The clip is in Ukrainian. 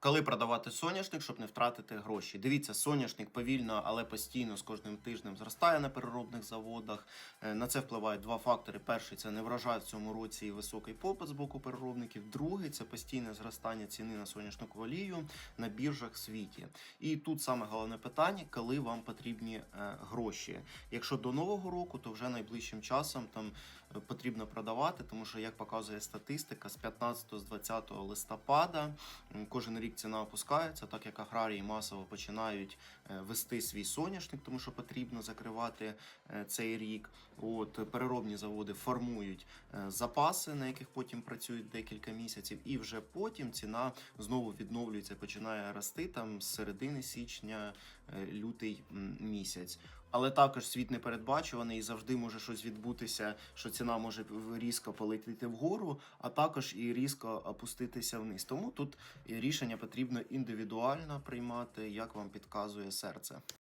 Коли продавати соняшник, щоб не втратити гроші? Дивіться, соняшник повільно, але постійно з кожним тижнем зростає на переробних заводах. Е, На це впливають два фактори: перший це не врожай в цьому році високий попит з боку переробників. Другий це постійне зростання ціни на соняшникову олію на біржах в світі. І тут саме головне питання, коли вам потрібні е, гроші. Якщо до нового року, то вже найближчим часом там е, потрібно продавати, тому що як показує статистика, з 15 з 20 листопада кожен рік ціна опускається, так як аграрії масово починають е, вести свій соняшник, тому що потрібно закривати е, цей рік. От переробні заводи формують е, запаси, на яких потім працюють декілька місяців, і вже потім ціна знову відновлюється, починає рости там з середини січня, лютий місяць. Але також світ непередбачуваний і завжди може щось відбутися, що ціна може різко полетіти вгору, а також і різко опуститися вниз. Тому тут рішення потрібно індивідуально приймати, як вам підказує серце.